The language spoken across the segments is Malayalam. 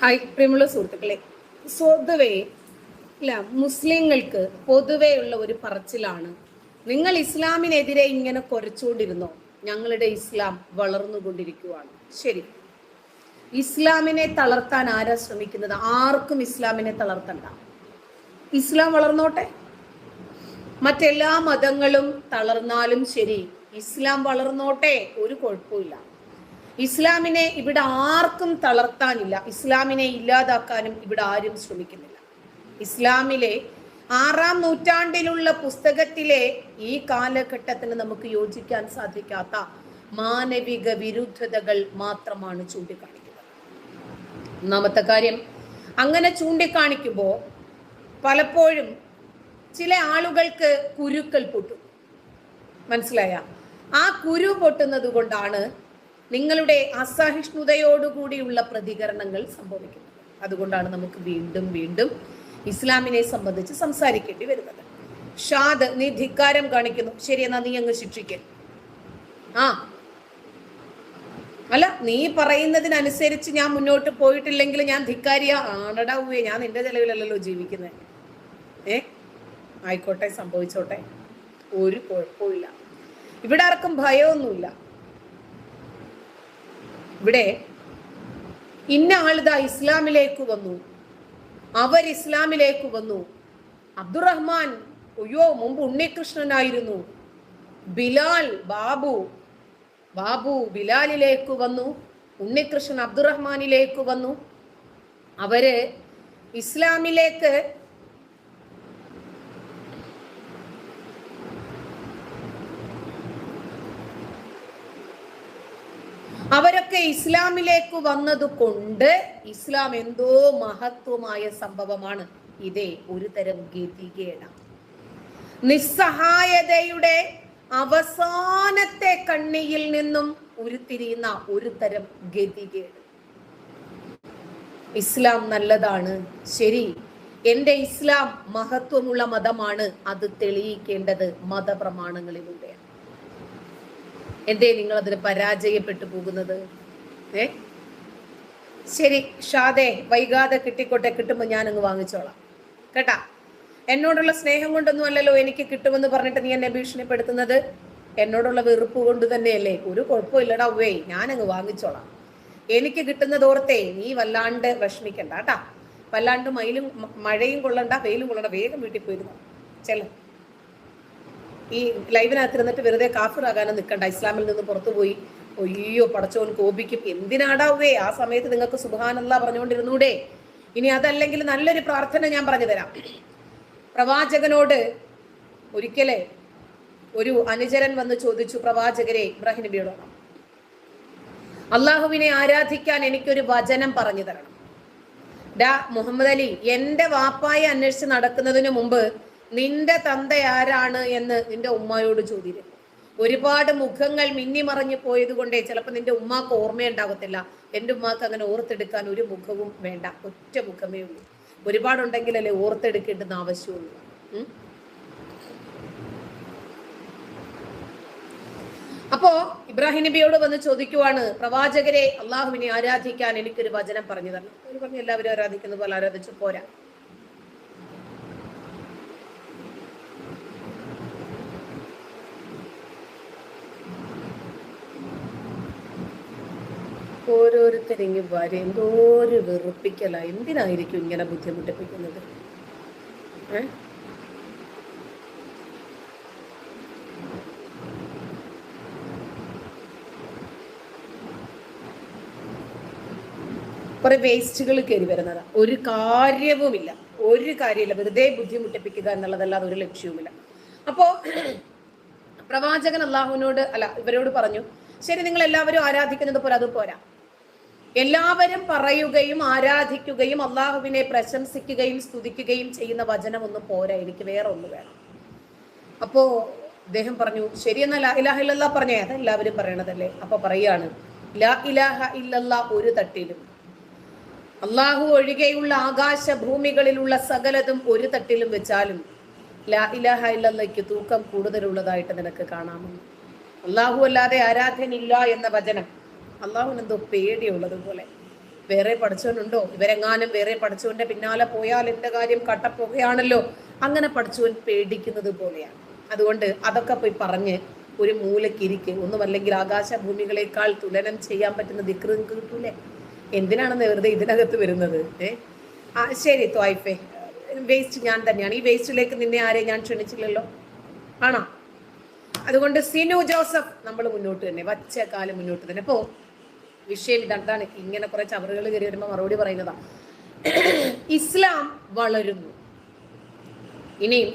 ഹായ് പ്രിയമുള്ള സുഹൃത്തുക്കളെ. സ്വതവേ ഇല്ല മുസ്ലിങ്ങൾക്ക് പൊതുവേ ഉള്ള ഒരു പറച്ചിലാണ്. നിങ്ങൾ ഇസ്ലാമിനെതിരെ ഇങ്ങനെ കുറച്ചുകൊണ്ടിരുന്നോ ഞങ്ങളുടെ ഇസ്ലാം വളർന്നുകൊണ്ടിരിക്കുവാണ്. ശരി. ഇസ്ലാമിനെ തളർത്താൻ ആരാ ശ്രമിക്കുന്നത്? ആർക്കും ഇസ്ലാമിനെ തളർത്തണ്ട. ഇസ്ലാം വളർന്നോട്ടെ. മറ്റെല്ലാ മതങ്ങളും തളർന്നാലും ശരി ഇസ്ലാം വളർന്നോട്ടെ. ഒരു കുഴപ്പമില്ല ഇസ്ലാമിനെ ഇവിടെ ആർക്കും തളർത്താനില്ല. ഇസ്ലാമിനെ ഇല്ലാതാക്കാനും ഇവിടെ ആരും ശ്രമിക്കുന്നില്ല. ഇസ്ലാമിലെ ആറാം നൂറ്റാണ്ടിലുള്ള പുസ്തകത്തിലെ ഈ കാലഘട്ടത്തിന് നമുക്ക് യോജിക്കാൻ സാധിക്കാത്ത മാനവിക വിരുദ്ധതകൾ മാത്രമാണ് ചൂണ്ടിക്കാണിക്കുന്നത്. ഒന്നാമത്തെ കാര്യം അങ്ങനെ ചൂണ്ടിക്കാണിക്കുമ്പോൾ പലപ്പോഴും ചില ആളുകൾക്ക് കുരുക്കൾ പൊട്ടും. മനസ്സിലായ? ആ കുരു പൊട്ടുന്നത് കൊണ്ടാണ് നിങ്ങളുടെ അസഹിഷ്ണുതയോടുകൂടിയുള്ള പ്രതികരണങ്ങൾ സംഭവിക്കുന്നത് അതുകൊണ്ടാണ് നമുക്ക് വീണ്ടും വീണ്ടും ഇസ്ലാമിനെ സംബന്ധിച്ച് സംസാരിക്കേണ്ടി വരുന്നത്. ഷാദ് നീ ധിക്കാരം കാണിക്കുന്നു. ശരി എന്നാ നീ അങ്ങ് ശിക്ഷിക്ക. ആ. അല്ല നീ പറയുന്നതിനനുസരിച്ച് ഞാൻ മുന്നോട്ട് പോയിട്ടില്ലെങ്കിൽ ഞാൻ ധിക്കാരിയ. ആണടാ ഉവേ ഞാൻ നിന്റെ ചെലവിലല്ലല്ലോ ജീവിക്കുന്നത് ഏ? ആയിക്കോട്ടെ സംഭവിച്ചോട്ടെ. ഒരു കുഴപ്പമില്ല ഇവിടെ ആർക്കും ഭയമൊന്നുമില്ല. ഇവിടെ ഇന്ന ആളിതാ ഇസ്ലാമിലേക്ക് വന്നു. അവർ ഇസ്ലാമിലേക്ക് വന്നു. അബ്ദുറഹ്മാൻ അയ്യോ മുമ്പ് ഉണ്ണികൃഷ്ണനായിരുന്നു. ബിലാൽ ബാബു ബാബു ബിലാലിലേക്ക് വന്നു. ഉണ്ണികൃഷ്ണൻ അബ്ദുറഹ്മാനിലേക്ക് വന്നു. അവർ ഇസ്ലാമിലേക്ക് അവരൊക്കെ ഇസ്ലാമിലേക്ക് വന്നത് കൊണ്ട് ഇസ്ലാം എന്തോ മഹത്വമായ സംഭവമാണ്. ഇതേ ഒരു തരം ഗതികേടാണ് നിസ്സഹായതയുടെ അവസാനത്തെ കണ്ണിയിൽ നിന്നും ഉരുത്തിരിയുന്ന ഒരു തരം ഗതികേട്. ഇസ്ലാം നല്ലതാണ്. ശരി എന്റെ ഇസ്ലാം മഹത്വമുള്ള മതമാണ്. അത് തെളിയിക്കേണ്ടത് മതപ്രമാണങ്ങളിലൂടെയാണ് എന്തേ നിങ്ങൾ അതിന് പരാജയപ്പെട്ടു പോകുന്നത്? ഏ? ശരി ഷാദേ വൈകാതെ കിട്ടിക്കോട്ടെ. കിട്ടുമ്പോൾ ഞാൻ അങ്ങ് വാങ്ങിച്ചോളാം. കേട്ടാ? എന്നോടുള്ള സ്നേഹം കൊണ്ടൊന്നും അല്ലല്ലോ എനിക്ക് കിട്ടുമെന്ന് പറഞ്ഞിട്ട് നീ എന്നെ ഭീഷണിപ്പെടുത്തുന്നത്? എന്നോടുള്ള വെറുപ്പ് കൊണ്ട് തന്നെയല്ലേ? ഒരു കുഴപ്പമില്ലടാ ഉവേ ഞാനങ്ങ് വാങ്ങിച്ചോളാം. എനിക്ക് കിട്ടുന്നത് ഓർത്തേ നീ വല്ലാണ്ട് വിഷമിക്കണ്ട കേട്ടാ. വല്ലാണ്ട് മയിലും മഴയും കൊള്ളണ്ട വെയിലും കൊള്ളണ്ട വേഗം വീട്ടിൽ പോയിരുന്നു. ചെല്ലാം. ഈ ലൈവിനകത്ത് ഇരുന്നിട്ട് വെറുതെ കാഫിറാകാനും നിൽക്കണ്ട. ഇസ്ലാമിൽ നിന്ന് പുറത്തു പോയി. ഒയ്യോ പടച്ചോൻ കോപിക്കും. എന്തിനാടാവേ? ആ സമയത്ത് നിങ്ങൾക്ക് സുബാനല്ല പറഞ്ഞുകൊണ്ടിരുന്നൂടെ. ഇനി അതല്ലെങ്കിൽ നല്ലൊരു പ്രാർത്ഥന ഞാൻ പറഞ്ഞു തരാം. പ്രവാചകനോട് ഒരിക്കലേ ഒരു അനുചരൻ വന്ന് ചോദിച്ചു പ്രവാചകരെ ഇബ്രാഹിം നബിയോട് അള്ളാഹുവിനെ ആരാധിക്കാൻ എനിക്കൊരു വചനം പറഞ്ഞു തരണം. ഡാ മുഹമ്മദ് അലി എന്റെ വാപ്പായെ അന്വേഷിച്ച് നടക്കുന്നതിന് മുമ്പ് നിന്റെ തന്ത ആരാണ് എന്ന് നിന്റെ ഉമ്മയോട് ചോദിക്കും. ഒരുപാട് മുഖങ്ങൾ മിന്നിമറഞ്ഞു പോയത് കൊണ്ടേ ചിലപ്പോൾ നിന്റെ ഉമ്മാക്ക് ഓർമ്മയുണ്ടാകത്തില്ല. എന്റെ ഉമ്മാക്ക് അങ്ങനെ ഓർത്തെടുക്കാൻ ഒരു മുഖവും വേണ്ട. ഒറ്റ മുഖമേ ഉള്ളൂ. ഒരുപാടുണ്ടെങ്കിലല്ലേ ഓർത്തെടുക്കേണ്ടുന്ന ആവശ്യമുള്ളൂ? അപ്പോ ഇബ്രാഹിം നബിയോട് വന്ന് ചോദിക്കുവാണ് പ്രവാചകരെ അള്ളാഹുവിനെ ആരാധിക്കാൻ എനിക്കൊരു വചനം പറഞ്ഞു തരണം. അവർ പറഞ്ഞു എല്ലാവരും ആരാധിക്കുന്ന പോലെ ആരാധിച്ചു പോരാ. ഓരോരുത്തരിങ്ങി വരെ എന്തോ ഒരു വെറുപ്പിക്കല. എന്തിനായിരിക്കും ഇങ്ങനെ ബുദ്ധിമുട്ടിപ്പിക്കുന്നത്? കുറെ വേസ്റ്റുകൾ കയറി വരുന്നതാണ് ഒരു കാര്യവുമില്ല. ഒരു കാര്യമില്ല. വെറുതെ ബുദ്ധിമുട്ടിപ്പിക്കുക എന്നുള്ളതല്ലാതെ ഒരു ലക്ഷ്യവുമില്ല. അപ്പോ പ്രവാചകൻ അള്ളാഹുവിനോട് അല്ല ഇവരോട് പറഞ്ഞു ശരി നിങ്ങൾ എല്ലാവരും ആരാധിക്കുന്നത് പോലെ അത് പോരാ. എല്ലാവരും പറയുകയും ആരാധിക്കുകയും അള്ളാഹുവിനെ പ്രശംസിക്കുകയും സ്തുതിക്കുകയും ചെയ്യുന്ന വചനം ഒന്ന് പോരാ. എനിക്ക് വേറെ ഒന്ന് വേണം. അപ്പോ അദ്ദേഹം പറഞ്ഞു ശരി എന്നാൽ ലാ ഇലാഹ ഇല്ലല്ലാ പറഞ്ഞേ. അത് എല്ലാവരും പറയണതല്ലേ? അപ്പൊ പറയാണ് ലാ ഇലാഹ ഇല്ലല്ലാ ഒരു തട്ടിലും. അള്ളാഹു ഒഴികെയുള്ള ആകാശ ഭൂമികളിലുള്ള സകലതും ഒരു തട്ടിലും വെച്ചാലും ലാ ഇലാഹ ഇല്ലല്ലയ്ക്ക് തൂക്കം കൂടുതലുള്ളതായിട്ട് നിനക്ക് കാണാമെന്ന്. അള്ളാഹു അല്ലാതെ ആരാധനില്ല എന്ന വചനം അള്ളാഹുവിന് എന്തോ പേടിയുള്ളത് പോലെ വേറെ പഠിച്ചവനുണ്ടോ? ഇവരെങ്ങാനും വേറെ പഠിച്ചവന്റെ പിന്നാലെ പോയാൽ എന്റെ കാര്യം കട്ടപ്പുകയാണല്ലോ. അങ്ങനെ പഠിച്ചവൻ പേടിക്കുന്നത് പോലെയാണ്. അതുകൊണ്ട് അതൊക്കെ പോയി പറഞ്ഞ് ഒരു മൂലക്കിരിക്ക് ഒന്നുമല്ലെങ്കിൽ ആകാശഭൂമികളെക്കാൾ തുലനം ചെയ്യാൻ പറ്റുന്ന ദിക്റ് നിങ്ങൾക്ക് കിട്ടൂലേ? എന്തിനാണെന്ന് വെറുതെ ഇതിനകത്ത് വരുന്നത്? ഏ? ആ ശരി തോയ്ഫേ വേസ്റ്റ് ഞാൻ തന്നെയാണ്. ഈ വേസ്റ്റിലേക്ക് നിന്നെ ആരെയും ഞാൻ ക്ഷണിച്ചില്ലല്ലോ? ആണോ? അതുകൊണ്ട് സിനു ജോസഫ് നമ്മൾ മുന്നോട്ട് തന്നെ വച്ച കാലം മുന്നോട്ട് തന്നെ. അപ്പോ വിഷയം ഇതാണ്. ഇങ്ങനെ കുറെ ചവറുകൾ കയറി വരുമ്പോൾ മറുപടി പറയുന്നതാ. ഇസ്ലാം വളരുന്നു. ഇനിയും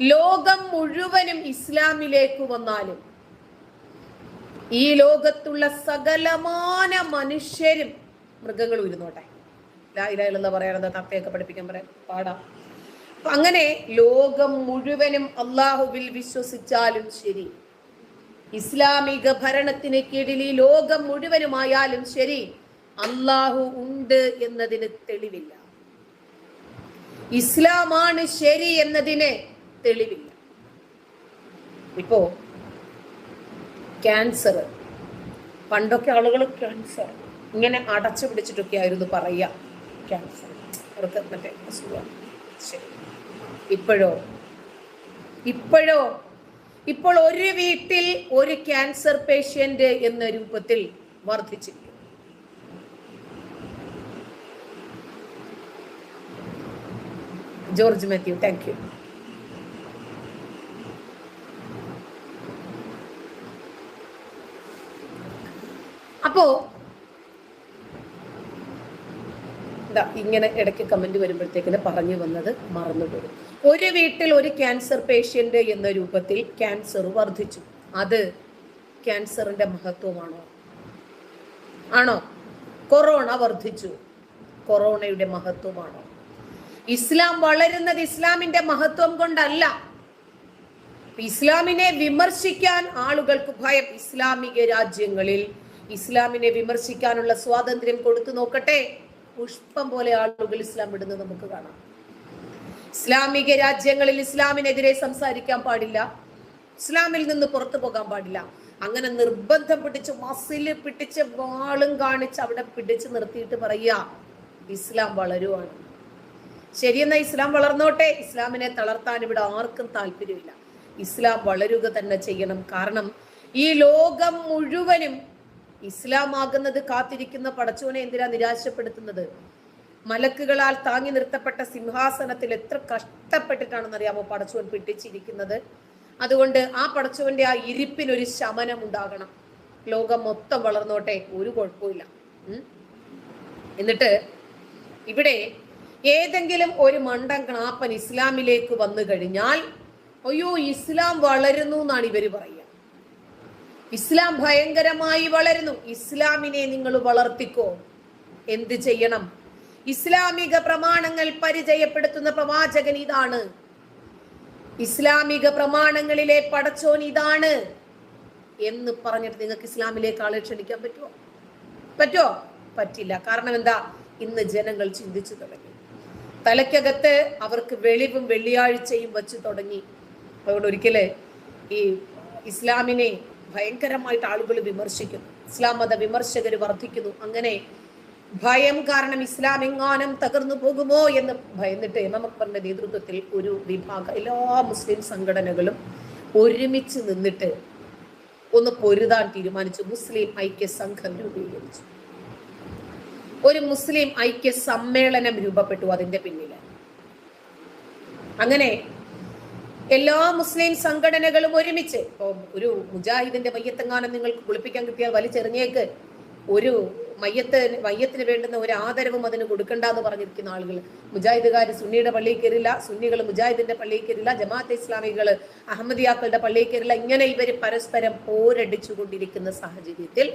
ലോകം മുഴുവനും ഇസ്ലാമിലേക്ക് വന്നാലും ഈ ലോകത്തുള്ള സകലമാന മനുഷ്യരും മൃഗങ്ങൾ ഉരുന്നോട്ടെ ലായിലെന്ന് പറയാനെന്താ തത്തയൊക്കെ പഠിപ്പിക്കാൻ പറയാം. പാടാം. അങ്ങനെ ലോകം മുഴുവനും അള്ളാഹുവിൽ വിശ്വസിച്ചാലും ശരി. ഇസ്ലാമിക ഭരണത്തിന് കീഴിൽ ഈ ലോകം മുഴുവനുമായാലും ശരി അള്ളാഹു ഉണ്ട് എന്നതിന് തെളിവില്ല. ഇസ്ലാമാണ് ശരി എന്നതിന് തെളിവില്ല. ഇപ്പോ ക്യാൻസർ പണ്ടൊക്കെ ആളുകൾ ക്യാൻസർ ഇങ്ങനെ അടച്ചു പിടിച്ചിട്ടൊക്കെ ആയിരുന്നു പറയാ ക്യാൻസർ അവർക്ക് ശരി. ഇപ്പോഴോ? ഇപ്പോഴോ? ഇപ്പോൾ ഒരു വീട്ടിൽ ഒരു ക്യാൻസർ പേഷ്യന്റ് എന്ന രൂപത്തിൽ വർദ്ധിച്ചിരിക്കുന്നു. ജോർജ് മാത്യു താങ്ക് യു അപ്പോ ഇങ്ങനെ ഇടയ്ക്ക് കമന്റ് വരുമ്പോഴത്തേക്കിന് പറഞ്ഞു വന്നത് മറന്നുപോകും ഒരു വീട്ടിൽ ഒരു ക്യാൻസർ പേഷ്യന്റ് എന്ന രൂപത്തിൽ ക്യാൻസർ വർദ്ധിച്ചു. അത് ക്യാൻസറിന്റെ മഹത്വമാണോ? ആണോ? കൊറോണ വർദ്ധിച്ചു. കൊറോണയുടെ മഹത്വമാണോ? ഇസ്ലാം വളരുന്നത് ഇസ്ലാമിന്റെ മഹത്വം കൊണ്ടല്ല. ഇസ്ലാമിനെ വിമർശിക്കാൻ ആളുകൾക്ക് ഭയം. ഇസ്ലാമിക രാജ്യങ്ങളിൽ ഇസ്ലാമിനെ വിമർശിക്കാനുള്ള സ്വാതന്ത്ര്യം കൊടുത്തു നോക്കട്ടെ. പുഷ്പം പോലെ ആളുകൾ ഇസ്ലാം വിടുന്നത് നമുക്ക് കാണാം. ഇസ്ലാമിക രാജ്യങ്ങളിൽ ഇസ്ലാമിനെതിരെ സംസാരിക്കാൻ പാടില്ല. ഇസ്ലാമിൽ നിന്ന് പുറത്തു പോകാൻ പാടില്ല. അങ്ങനെ നിർബന്ധം പിടിച്ച് മസിൽ പിടിച്ച് വാളും കാണിച്ച് അവിടെ പിടിച്ച് നിർത്തിയിട്ട് പറയുക ഇസ്ലാം വളരുവാണ്. ശരിയെന്ന ഇസ്ലാം വളർന്നോട്ടെ. ഇസ്ലാമിനെ തളർത്താൻ ഇവിടെ ആർക്കും താല്പര്യമില്ല. ഇസ്ലാം വളരുക തന്നെ ചെയ്യണം. കാരണം ഈ ലോകം മുഴുവനും ഇസ്ലാം ആകുന്നത് കാത്തിരിക്കുന്ന പടച്ചോനെ എന്തിനാ നിരാശപ്പെടുത്തുന്നത്? മലക്കുകളാൽ താങ്ങി നിർത്തപ്പെട്ട സിംഹാസനത്തിൽ എത്ര കഷ്ടപ്പെട്ടിട്ടാണെന്ന് അറിയാമോ പടച്ചോൻ പിടിച്ചിരിക്കുന്നത്? അതുകൊണ്ട് ആ പടച്ചോന്റെ ആ ഇരിപ്പിനൊരു ശമനം ഉണ്ടാകണം ലോകം മൊത്തം വളർന്നോട്ടെ ഒരു കുഴപ്പമില്ല എന്നിട്ട് ഇവിടെ ഏതെങ്കിലും ഒരു മണ്ടൻ ക്ലാപ്പൻ ഇസ്ലാമിലേക്ക് വന്നു കഴിഞ്ഞാൽ അയ്യോ ഇസ്ലാം വളരുന്നു എന്നാണ് ഇവർ പറയുക ഇസ്ലാം ഭയങ്കരമായി വളരുന്നു. ഇസ്ലാമിനെ നിങ്ങൾ വളർത്തിക്കോ. എന്ത് ചെയ്യണം? ഇസ്ലാമിക പ്രമാണങ്ങൾ പരിചയപ്പെടുത്തുന്ന പ്രവാചകൻ ഇതാണ്. ഇസ്ലാമിക പ്രമാണങ്ങളിലെ പടച്ചോൻ ഇതാണ് എന്ന് പറഞ്ഞിട്ട് നിങ്ങൾക്ക് ഇസ്ലാമിലേക്ക് ആളെ ക്ഷണിക്കാൻ പറ്റുമോ പറ്റുമോ പറ്റില്ല. കാരണം എന്താ? ഇന്ന് ജനങ്ങൾ ചിന്തിച്ചു തുടങ്ങി. തലയ്ക്കകത്ത് അവർക്ക് വെളിവും വെള്ളിയാഴ്ചയും വച്ചു തുടങ്ങി. അതുകൊണ്ട് ഒരിക്കലേ ഈ ഇസ്ലാമിനെ ഭയങ്കരമായിട്ട് ആളുകൾ വിമർശിക്കുന്നു. ഇസ്ലാം മത വിമർശകർ വർദ്ധിക്കുന്നു. അങ്ങനെ ഭയം കാരണം ഇസ്ലാം എങ്ങാനും തകർന്നു പോകുമോ എന്ന് ഭയന്നിട്ട് എം എം അക്ബറിന്റെ നേതൃത്വത്തിൽ ഒരു വിഭാഗം എല്ലാ മുസ്ലിം സംഘടനകളും ഒരുമിച്ച് നിന്നിട്ട് ഒന്ന് പൊരുതാൻ തീരുമാനിച്ചു. മുസ്ലിം ഐക്യ സംഘം രൂപീകരിച്ചു. ഒരു മുസ്ലിം ഐക്യ സമ്മേളനം രൂപപ്പെട്ടു അതിന്റെ പിന്നിൽ അങ്ങനെ എല്ലാ മുസ്ലിം സംഘടനകളും ഒരുമിച്ച് ഇപ്പൊ ഒരു മുജാഹിദിന്റെ മയ്യത്തെങ്ങാനും നിങ്ങൾക്ക് കുളിപ്പിക്കാൻ കിട്ടിയാൽ വലിച്ചെറിഞ്ഞേക്ക്. ഒരു മയ്യത്ത് മയ്യത്തിന് വേണ്ടുന്ന ഒരു ആദരവും അതിന് കൊടുക്കണ്ട എന്ന് പറഞ്ഞിരിക്കുന്ന ആളുകൾ. മുജാഹിദുകാർ സുന്നിയുടെ പള്ളിയിൽ കയറില്ല സുന്നികൾ മുജാഹിദിന്റെ പള്ളിയിൽ കയറില്ല ജമാഅത്തെ ഇസ്ലാമികൾ അഹമ്മദിയാക്കളുടെ പള്ളിയിൽ കയറില്ല. ഇങ്ങനെ ഇവർ പരസ്പരം പോരടിച്ചുകൊണ്ടിരിക്കുന്ന സാഹചര്യത്തിൽ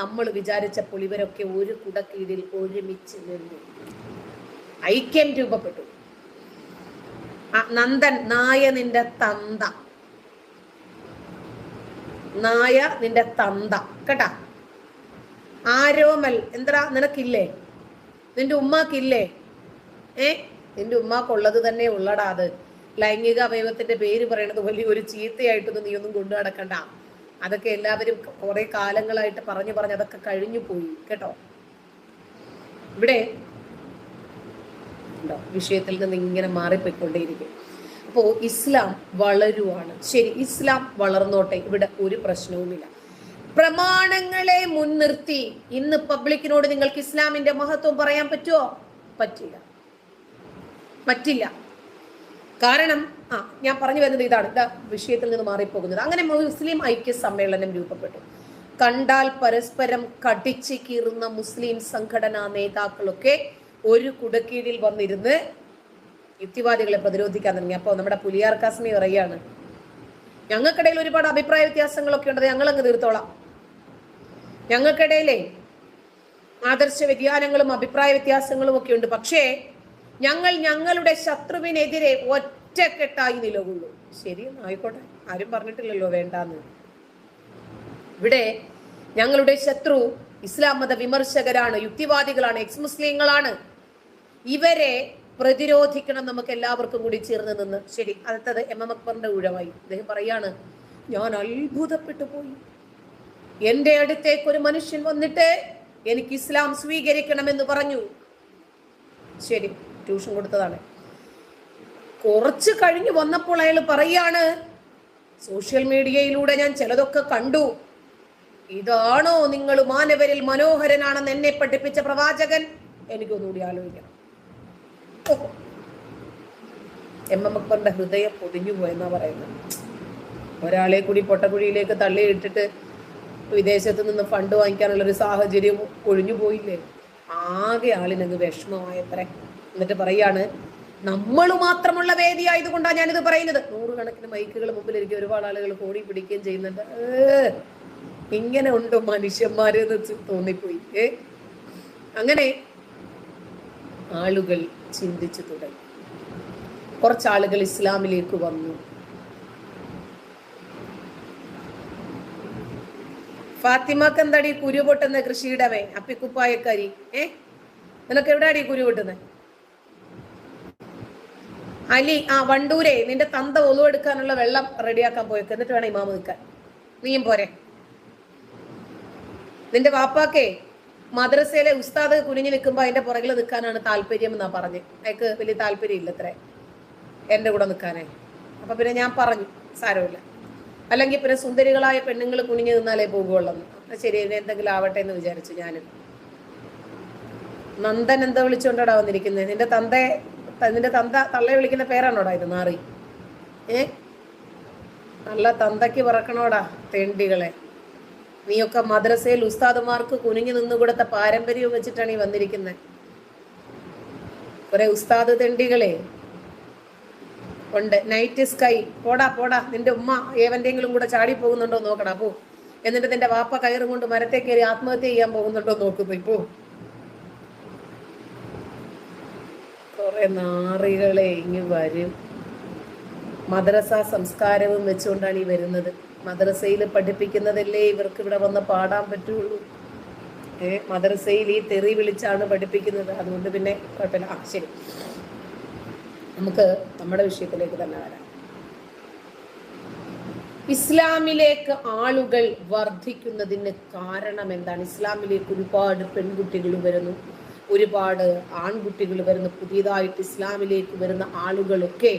നമ്മൾ വിചാരിച്ചപ്പോൾ ഇവരൊക്കെ ഒരു കുടക്കീഴിൽ ഒരുമിച്ച് നിന്നു. ഐക്യം രൂപപ്പെട്ടു. നന്ദൻ നായ നിന്റെ തന്ത. നായ നിന്റെ തന്ത. കേട്ടാ? ആരോമൽ എന്താ നിനക്കില്ലേ? നിന്റെ ഉമ്മാക്കില്ലേ? ഏ? നിന്റെ ഉമ്മാക്കുള്ളത് തന്നെ ഉള്ളടാ അത്. ലൈംഗിക അവയവത്തിന്റെ പേര് പറയണത് വലിയ ഒരു ചീത്തയായിട്ടൊന്നും നീ ഒന്നും കൊണ്ടു നടക്കണ്ട. അതൊക്കെ എല്ലാവരും കുറെ കാലങ്ങളായിട്ട് പറഞ്ഞു പറഞ്ഞ് അതൊക്കെ കഴിഞ്ഞു പോയി കേട്ടോ? ഇവിടെ ഉണ്ടോ വിഷയത്തിൽ നിന്ന് ഇങ്ങനെ മാറിപ്പോയിക്കൊണ്ടേയിരിക്കും. അപ്പോൾ ഇസ്ലാം വളരുവാണ്. ശരി ഇസ്ലാം വളർന്നോട്ടെ. ഇവിടെ ഒരു പ്രശ്നവുമില്ല. പ്രമാണങ്ങളെ മുൻനിർത്തി ഇന്ന് പബ്ലിക്കിനോട് നിങ്ങൾക്ക് ഇസ്ലാമിന്റെ മഹത്വം പറയാൻ പറ്റുമോ പറ്റില്ല. പറ്റില്ല. കാരണം ആ ഞാൻ പറഞ്ഞു വരുന്നത് ഇതാണ്. ഇതാ വിഷയത്തിൽ നിന്ന് മാറിപ്പോകുന്നത്. അങ്ങനെ മുസ്ലിം ഐക്യ സമ്മേളനം രൂപപ്പെട്ടു. കണ്ടാൽ പരസ്പരം കടിച്ചു കീറുന്ന മുസ്ലിം സംഘടനാ നേതാക്കളൊക്കെ ഒരു കുടക്കീഴിൽ വന്നിരുന്ന് യുക്തിവാദികളെ പ്രതിരോധിക്കാൻ തുടങ്ങി. അപ്പോൾ നമ്മുടെ പുലിയാർ കാസ്മി പറയാണ് ഞങ്ങൾക്കിടയിൽ ഒരുപാട് അഭിപ്രായ വ്യത്യാസങ്ങളൊക്കെ ഉണ്ട് ഞങ്ങളങ്ങ് തീർത്തോളാം. ഞങ്ങൾക്കിടയിലെ ആദർശ വ്യതിയാനങ്ങളും അഭിപ്രായ വ്യത്യാസങ്ങളും ഒക്കെ ഉണ്ട്. പക്ഷേ ഞങ്ങൾ ഞങ്ങളുടെ ശത്രുവിനെതിരെ ഒറ്റക്കെട്ടായി നിലകൊള്ളൂ. ശരി ആയിക്കോട്ടെ. ആരും പറഞ്ഞിട്ടില്ലല്ലോ വേണ്ടാന്ന്. ഇവിടെ ഞങ്ങളുടെ ശത്രു ഇസ്ലാം മത വിമർശകരാണ് യുക്തിവാദികളാണ് എക്സ് മുസ്ലിങ്ങളാണ്. ഇവരെ പ്രതിരോധിക്കണം നമുക്ക് എല്ലാവർക്കും കൂടി ചേർന്ന് നിന്ന്. ശരി അടുത്തത് എം എം അക്ബറിന്റെ ഊഴമായി. അദ്ദേഹം പറയാണ് ഞാൻ അത്ഭുതപ്പെട്ടു പോയി. എന്റെ അടുത്തേക്ക് ഒരു മനുഷ്യൻ വന്നിട്ട് എനിക്ക് ഇസ്ലാം സ്വീകരിക്കണമെന്ന് പറഞ്ഞു. ശരി ട്യൂഷൻ കൊടുത്തതാണ്. കുറച്ച് കഴിഞ്ഞ് വന്നപ്പോൾ അയാൾ പറയാണ് സോഷ്യൽ മീഡിയയിലൂടെ ഞാൻ ചിലതൊക്കെ കണ്ടു. ഇതാണോ നിങ്ങൾ മാനവരിൽ മനോഹരനാണെന്ന് എന്നെ പഠിപ്പിച്ച പ്രവാചകൻ? എനിക്കൊന്നുകൂടി ആലോചിക്കണം. എം എം അക്ബറിന്റെ ഹൃദയം പൊതിഞ്ഞു പോയെന്നാ പറയുന്നത്. ഒരാളെ കൂടി പൊട്ടക്കുഴിയിലേക്ക് തള്ളിയിട്ടിട്ട് വിദേശത്ത് നിന്ന് ഫണ്ട് വാങ്ങിക്കാനുള്ള ഒരു സാഹചര്യം ഒഴിഞ്ഞു പോയില്ലേ? ആകെ ആളിനങ്ങ് വിഷമമായത്രേ. എന്നിട്ട് പറയാണ് നമ്മൾ മാത്രമുള്ള വേദി ആയതുകൊണ്ടാണ് ഞാനിത് പറയുന്നത്. നൂറുകണക്കിന് മൈക്കുകൾ മുമ്പിലിരിക്കും ഒരുപാട് ആളുകൾ കോടി പിടിക്കുകയും ചെയ്യുന്നുണ്ട്. ഇങ്ങനെ ഉണ്ടോ മനുഷ്യന്മാര് എന്ന് തോന്നിപ്പോയി. അങ്ങനെ ആളുകൾ ചിന്തിച്ചു തുടങ്ങി. കുറച്ചാളുകൾ ഇസ്ലാമിലേക്ക് വന്നു. ഫാത്തിമക്ക് എന്താടി കുരു പൊട്ടുന്ന കൃഷിയിടവേ? അപ്പിക്കുപ്പായക്കാരി. ഏ? നിനക്ക് എവിടെയാടി കുരു പൊട്ടുന്നത് അലി ആ വണ്ടൂരെ നിന്റെ തന്ത ഒലുവെടുക്കാനുള്ള വെള്ളം റെഡിയാക്കാൻ പോയേക്ക്. എന്നിട്ട് വേണം ഇമാമ നിൽക്കാൻ. നീയും പോരെ. നിന്റെ വാപ്പാക്കേ മദ്രസയിലെ ഉസ്താദ് കുനിഞ്ഞു നിൽക്കുമ്പോൾ അതിന്റെ പുറകിൽ നിൽക്കാനാണ് താല്പര്യം എന്നാ പറഞ്ഞ്. അയക്ക് വലിയ താല്പര്യം ഇല്ല അത്രേ. എന്റെ കൂടെ നിൽക്കാനേ. അപ്പൊ പിന്നെ ഞാൻ പറഞ്ഞു സാരമില്ല. അല്ലെങ്കിൽ പിന്നെ സുന്ദരികളായ പെണ്ണുങ്ങൾ കുനിഞ്ഞു നിന്നാലേ പോകുള്ളൂ അപ്പൊ ശരി എന്നെ എന്തെങ്കിലും ആവട്ടെ എന്ന് വിചാരിച്ചു ഞാനും. നന്ദൻ എന്താ വിളിച്ചോണ്ടോടാ വന്നിരിക്കുന്നത് നിന്റെ തന്ത നിന്റെ തന്ത തള്ളയെ വിളിക്കുന്ന പേരാണോടാ ഇത്? നാറി. ഏ? നല്ല തന്തയ്ക്ക് പറക്കണോടാ തെണ്ടികളെ. നീയൊക്കെ മദ്രസയിൽ ഉസ്താദുമാർക്ക് കുനിഞ്ഞു നിന്ന് കൊടുത്ത പാരമ്പര്യവും വെച്ചിട്ടാണ് ഈ വന്നിരിക്കുന്നത്. കുറെ ഉസ്താദ് തെണ്ടികളെ ഉണ്ട്. നൈറ്റ് സ്കൈ പോടാ പോടാ. നിന്റെ ഉമ്മ ഏവന്റെങ്കിലും കൂടെ ചാടി പോകുന്നുണ്ടോ നോക്കണം. പോ. എന്നിട്ട് നിന്റെ വാപ്പ കയറും കൊണ്ട് മരത്തെ കയറി ആത്മഹത്യ ചെയ്യാൻ പോകുന്നുണ്ടോ നോക്ക് പോയി. പോ. കുറെ നാറികളെ ഇങ്ങ് വരും. മദ്രസ സംസ്കാരവും വെച്ചുകൊണ്ടാണ് ഈ വരുന്നത്. മദ്രസയിൽ പഠിപ്പിക്കുന്നതല്ലേ ഇവർക്ക് ഇവിടെ വന്ന് പാടാൻ പറ്റുള്ളൂ? ഏ മദ്രസയിൽ ഈ തെറി വിളിച്ചാണ് പഠിപ്പിക്കുന്നത്. അതുകൊണ്ട് പിന്നെ കുഴപ്പമില്ല. ആ ശരി. നമുക്ക് നമ്മുടെ വിഷയത്തിലേക്ക് തന്നെ വരാം. ഇസ്ലാമിലേക്ക് ആളുകൾ വർദ്ധിക്കുന്നതിന് കാരണം എന്താണ്? ഇസ്ലാമിലേക്ക് ഒരുപാട് പെൺകുട്ടികൾ വരുന്നു ഒരുപാട് ആൺകുട്ടികൾ വരുന്നു പുതിയതായിട്ട് ഇസ്ലാമിലേക്ക് വരുന്ന ആളുകളൊക്കെ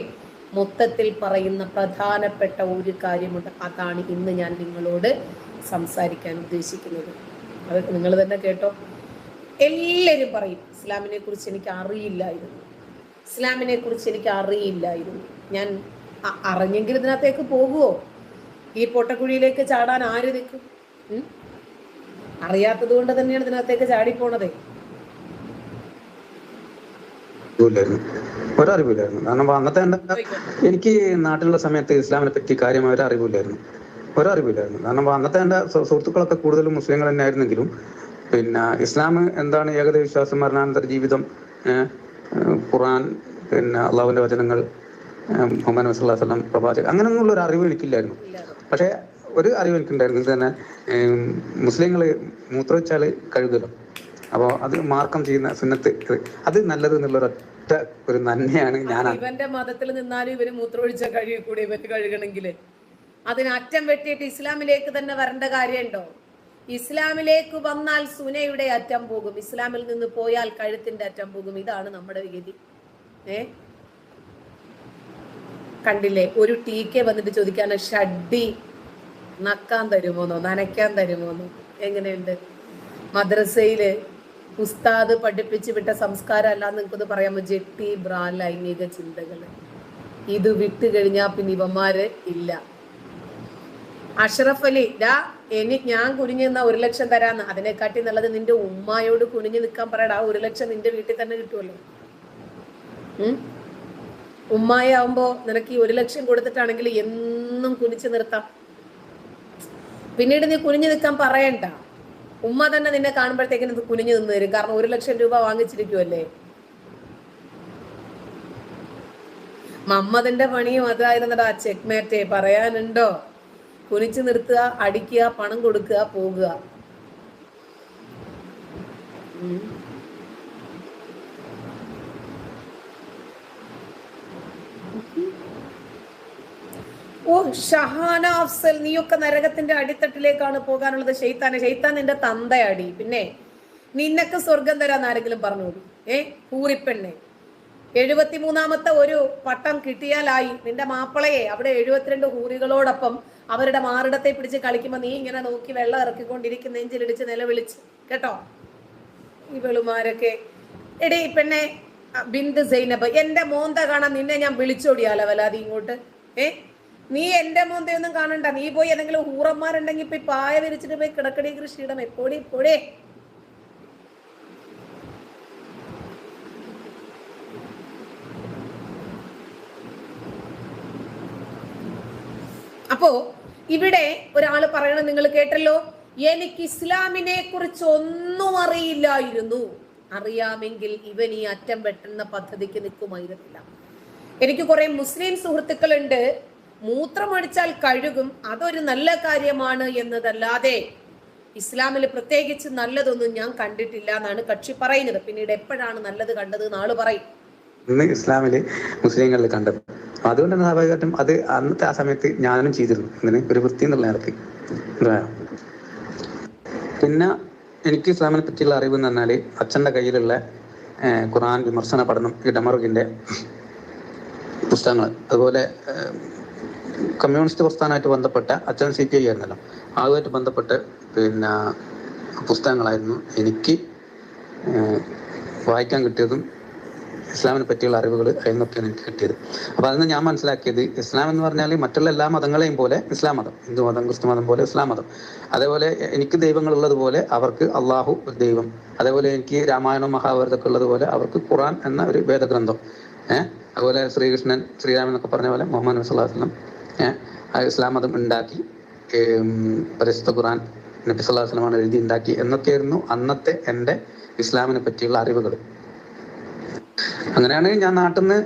മൊത്തത്തിൽ പറയുന്ന പ്രധാനപ്പെട്ട ഒരു കാര്യമുണ്ട്. അതാണ് ഇന്ന് ഞാൻ നിങ്ങളോട് സംസാരിക്കാൻ ഉദ്ദേശിക്കുന്നത്. അത് നിങ്ങൾ തന്നെ കേട്ടോ. എല്ലാവരും പറയും ഇസ്ലാമിനെ കുറിച്ച് എനിക്ക് അറിയില്ലായിരുന്നു. ഇസ്ലാമിനെ കുറിച്ച് എനിക്ക് അറിയില്ലായിരുന്നു. ഞാൻ അറിഞ്ഞെങ്കിൽ ഇതിനകത്തേക്ക് പോകുമോ ഈ പൊട്ടക്കുഴിയിലേക്ക് ചാടാൻ ആര് നിൽക്കും? അറിയാത്തത് കൊണ്ട് തന്നെയാണ് ഇതിനകത്തേക്ക് ചാടിപ്പോണതേ. ഒരറിവില്ലായിരുന്നു. കാരണം അന്നത്തെ എനിക്ക് നാട്ടിലുള്ള സമയത്ത് ഇസ്ലാമിനെ പറ്റി കാര്യമായ ഒരു അറിവില്ലായിരുന്നു ഒരറിവില്ലായിരുന്നു. കാരണം അന്നത്തെ എന്റെ സുഹൃത്തുക്കളൊക്കെ കൂടുതലും മുസ്ലിങ്ങൾ തന്നെ ആയിരുന്നെങ്കിലും പിന്നെ ഇസ്ലാം എന്താണ് ഏകദൈവ വിശ്വാസം മരണാനന്തര ജീവിതം ഖുറാൻ പിന്നെ അള്ളാഹുവിന്റെ വചനങ്ങൾ മുഹമ്മദ് നബി സ്വലം പ്രവാചകൻ അങ്ങനെയൊന്നുള്ള ഒരു അറിവ് എനിക്കില്ലായിരുന്നു. പക്ഷേ ഒരു അറിവ് എനിക്കുണ്ടായിരുന്നു. ഇത് തന്നെ മുസ്ലിങ്ങൾ മൂത്രവെച്ചാൽ കഴുകലോ. അപ്പോൾ അത് മാർക്കം ചെയ്യുന്ന സുന്നത്ത് അത് നല്ലത് എന്നുള്ള ഒരൊറ്റ ഒരു നന്മയാണ് ഞാൻ ഇവന്റെ മതത്തിൽ നിന്നാലും ഇവർ മൂത്രമൊഴിച്ച കഴുകി കൂടി ഇവർ കഴുകണമെങ്കിൽ അതിന് അറ്റം വെട്ടിയിട്ട് ഇസ്ലാമിലേക്ക് തന്നെ വരേണ്ട കാര്യമുണ്ടോ? ഇസ്ലാമിലേക്ക് വന്നാൽ സുനയുടെ അറ്റം പോകും. ഇസ്ലാമിൽ നിന്ന് പോയാൽ കഴുത്തിന്റെ അറ്റം പോകും. ഇതാണ് നമ്മുടെ വിധി. ഏ? കണ്ടില്ലേ? ഒരു ടീ കെ വന്നിട്ട് ചോദിക്കാണ് ഷഡ്ഡി നക്കാൻ തരുമോന്നോ? നനയ്ക്കാൻ തരുമോന്നോ? എങ്ങനെയുണ്ട്? മദ്രസയിൽ ഉസ്താദ് പഠിപ്പിച്ചു വിട്ട സംസ്കാരം അല്ല നിങ്ങൾക്കൊന്ന് പറയാമോ ജെട്ടി ബ്രാ ലൈംഗിക ചിന്തകൾ. ഇത് വിട്ട് കഴിഞ്ഞാൽ പിന്നെ ഇവന്മാര് ഇല്ല. അഷ്റഫ് അലി ഡാ എനി ഞാൻ കുനിഞ്ഞു നിന്നാ ഒരു ലക്ഷം തരാന്ന്. അതിനെക്കാട്ടി നല്ലത് നിന്റെ ഉമ്മായോട് കുനിഞ്ഞു നിൽക്കാൻ പറയടാ. ഒരു ലക്ഷം നിന്റെ വീട്ടിൽ തന്നെ കിട്ടുമല്ലോ ഉമ്മായാവുമ്പോ നിനക്ക് ഈ ഒരു ലക്ഷം കൊടുത്തിട്ടാണെങ്കിൽ എന്നും കുനിച്ചു നിർത്താം. പിന്നീട് നീ കുനിഞ്ഞു നിൽക്കാൻ പറയണ്ട. ഉമ്മ തന്നെ നിന്നെ കാണുമ്പോഴത്തേക്കിനും കുനിഞ്ഞു നിന്ന് തരും. കാരണം ഒരു ലക്ഷം രൂപ വാങ്ങിച്ചിരിക്കുമല്ലേ മമ്മതിന്റെ പണിയും അതായിരുന്നടാ ചെക്ക് മേറ്റേ പറയാനുണ്ടോ? കുനിച്ചു നിർത്തുക അടിക്കുക പണം കൊടുക്കുക പോകുക. ഓ ഷഹാന അഫ്സൽ നീയൊക്കെ നരകത്തിന്റെ അടിത്തട്ടിലേക്കാണ് പോകാനുള്ളത്. ഷെയ്ത്താനെ ഷെയ്ത്താൻ നിന്റെ തന്തയടി. പിന്നെ നിന്നൊക്കെ സ്വർഗം തരാന്ന് ആരെങ്കിലും പറഞ്ഞോളൂ ഏ പൂറിപ്പെണ്ണെ. എഴുപത്തിമൂന്നാമത്തെ ഒരു പട്ടം കിട്ടിയാലായി. നിന്റെ മാപ്പിളയെ അവിടെ എഴുപത്തിരണ്ട് ഹൂറികളോടൊപ്പം അവരുടെ മാറിടത്തെ പിടിച്ച് കളിക്കുമ്പോ നീ ഇങ്ങനെ നോക്കി വെള്ളം ഇറക്കിക്കൊണ്ടിരിക്കുന്ന നെഞ്ചിലിടിച്ച് നിലവിളിച്ച്. കേട്ടോ? ഈ വെളുമാരൊക്കെ. എടേ പെണ്ണെ ബിന്ദ് സൈനബ് എന്റെ മോന്ത കാണാൻ നിന്നെ ഞാൻ വിളിച്ചോടിയാലോ വല്ലാതെ ഇങ്ങോട്ട്? ഏ? നീ എന്റെ മോന്തയൊന്നും കാണണ്ട. നീ പോയി ഏതെങ്കിലും ഹൂറന്മാരുണ്ടെങ്കിൽ പോയി പായ വിരിച്ചിട്ട് പോയി കിടക്കടി കൃഷിയിടം. എപ്പോഴും ഇപ്പോഴേ അപ്പോ ഇവിടെ ഒരാൾ പറയണം നിങ്ങൾ കേട്ടല്ലോ എനിക്ക് ഇസ്ലാമിനെ കുറിച്ച് ഒന്നും അറിയില്ലായിരുന്നു. അറിയാമെങ്കിൽ ഇവൻ ഈ അറ്റം വെട്ടുന്ന പദ്ധതിക്ക് നിൽക്കുമായിരുന്നില്ല. എനിക്ക് കുറെ മുസ്ലിം സുഹൃത്തുക്കളുണ്ട്. മൂത്രമടിച്ചാൽ കഴുകും അതൊരു നല്ല കാര്യമാണ് എന്നതല്ലാതെ ഇസ്ലാമിൽ പ്രത്യേകിച്ച് നല്ലതൊന്നും ഞാൻ കണ്ടിട്ടില്ല എന്നാണ് കക്ഷി പറയുന്നത്. പിന്നീട് എപ്പോഴാണ് നല്ലത് കണ്ടത് നാൾ പറയും. ഇന്ന് ഇസ്ലാമിൽ മുസ്ലിങ്ങളിൽ കണ്ടത്. അതുകൊണ്ട് തന്നെ സ്വാഭാവികമായിട്ടും അത് അന്നത്തെ ആ സമയത്ത് ഞാനും ചെയ്തിരുന്നു. അങ്ങനെ ഒരു വൃത്തി എന്നുള്ള നിലയ്ക്ക് പിന്നെ എനിക്ക് ഇസ്ലാമിനെ പറ്റിയുള്ള അറിവ് എന്ന് പറഞ്ഞാൽ അച്ഛന്റെ കയ്യിലുള്ള ഖുറാൻ വിമർശന പഠനം ഇടമറുകിന്റെ പുസ്തകങ്ങൾ അതുപോലെ കമ്മ്യൂണിസ്റ്റ് പ്രസ്ഥാനമായിട്ട് ബന്ധപ്പെട്ട അച്ഛൻ സി പി ഐ ആയിരുന്നല്ലോ. അതുമായിട്ട് ബന്ധപ്പെട്ട് പിന്നെ പുസ്തകങ്ങളായിരുന്നു എനിക്ക് വായിക്കാൻ കിട്ടിയതും ഇസ്ലാമിനെ പറ്റിയുള്ള അറിവുകൾ അതിൽ നിന്നൊക്കെയാണ് എനിക്ക് കിട്ടിയത്. അപ്പൊ അതിന് ഞാൻ മനസ്സിലാക്കിയത് ഇസ്ലാം എന്ന് പറഞ്ഞാൽ മറ്റുള്ള എല്ലാ മതങ്ങളെയും പോലെ ഇസ്ലാം മതം. ഹിന്ദു മതം ക്രിസ്തു മതം പോലെ ഇസ്ലാം മതം. അതേപോലെ എനിക്ക് ദൈവങ്ങളുള്ളത് പോലെ അവർക്ക് അള്ളാഹു ഒരു ദൈവം. അതേപോലെ എനിക്ക് രാമായണം മഹാഭാരതമൊക്കെ ഉള്ളത് അവർക്ക് ഖുറാൻ എന്ന ഒരു വേദഗ്രന്ഥം. ഏഹ് അതുപോലെ ശ്രീകൃഷ്ണൻ ശ്രീരാമൻ എന്നൊക്കെ പറഞ്ഞ പോലെ മുഹമ്മദ് നബി സ്വല്ലല്ലാഹു ഇസ്ലാം മതം ഉണ്ടാക്കി പരിശുദ്ധ ഖുറാൻ നബി വസല്ലമാണ് എഴുതി ഉണ്ടാക്കി എന്നൊക്കെയായിരുന്നു അന്നത്തെ എന്റെ ഇസ്ലാമിനെ പറ്റിയുള്ള അറിവുകൾ. അങ്ങനെയാണ് ഞാൻ നാട്ടിൽ നിന്ന്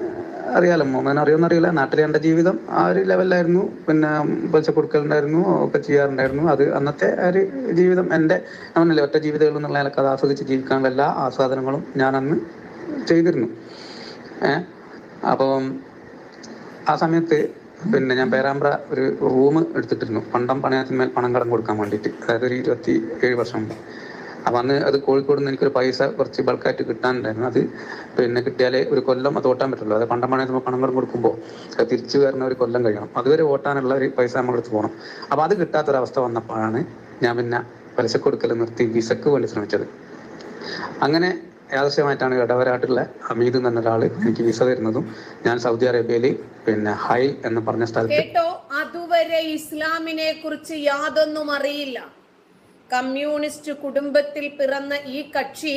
അറിയാലോ മോമൻ അറിയില്ല നാട്ടിലെ എന്റെ ജീവിതം ആ ഒരു ലെവലിലായിരുന്നു. പിന്നെ പലിശ കൊടുക്കലുണ്ടായിരുന്നു ഒക്കെ ചെയ്യാറുണ്ടായിരുന്നു. അത് അന്നത്തെ ഒരു ജീവിതം എന്റെ അവനല്ലേ ഒറ്റ ജീവിതങ്ങൾ എന്നുള്ള നിലയ്ക്ക് അത് ആസ്വദിച്ച് ജീവിക്കാനുള്ള എല്ലാ ആസ്വാദനങ്ങളും ഞാൻ അന്ന് ചെയ്തിരുന്നു. ഏഹ് അപ്പം ആ സമയത്ത് പിന്നെ ഞാൻ പേരാമ്പ്ര ഒരു റൂം എടുത്തിട്ടിരുന്നു. പണ്ടം പണയത്തിന്മേൽ പണം കടം കൊടുക്കാൻ വേണ്ടിയിട്ട്. അതായത് ഒരു ഇരുപത്തി ഏഴ് വർഷം മുമ്പ്. അപ്പൊ അന്ന് അത് കോഴിക്കോട് നിന്ന് എനിക്കൊരു പൈസ കുറച്ച് ബൾക്കായിട്ട് കിട്ടാനുണ്ടായിരുന്നു. അത് പിന്നെ കിട്ടിയാലേ ഒരു കൊല്ലം അത് ഓട്ടാൻ പറ്റുള്ളൂ. അത് പണ്ടം പണയത്തിന് പണം കടം കൊടുക്കുമ്പോൾ അത് തിരിച്ചു വരുന്ന ഒരു കൊല്ലം കഴിയണം. അതുവരെ ഓട്ടാനുള്ള ഒരു പൈസ നമ്മളെടുത്ത് പോകണം അപ്പൊ അത് കിട്ടാത്തൊരവസ്ഥ വന്നപ്പോഴാണ് ഞാൻ പിന്നെ പലിശ കൊടുക്കൽ നിർത്തി വിസക്ക് വേണ്ടി ശ്രമിച്ചത്. അങ്ങനെ യാദൃശ്യമായിട്ടാണ് ഇടവരായിട്ടുള്ള അമീദ് എന്ന ഒരാൾ എനിക്ക് വിസ തരുന്നതും ഞാൻ സൗദി അറേബ്യയിൽ പിന്നെ ഹൈ എന്ന് പറഞ്ഞ സ്ഥലത്ത് കേട്ടോ അതുവരെ ഇസ്ലാമിനെ കുറിച്ച് യാതൊന്നും അറിയില്ല. കമ്മ്യൂണിസ്റ്റ് കുടുംബത്തിൽ പിറന്ന ഈ കക്ഷി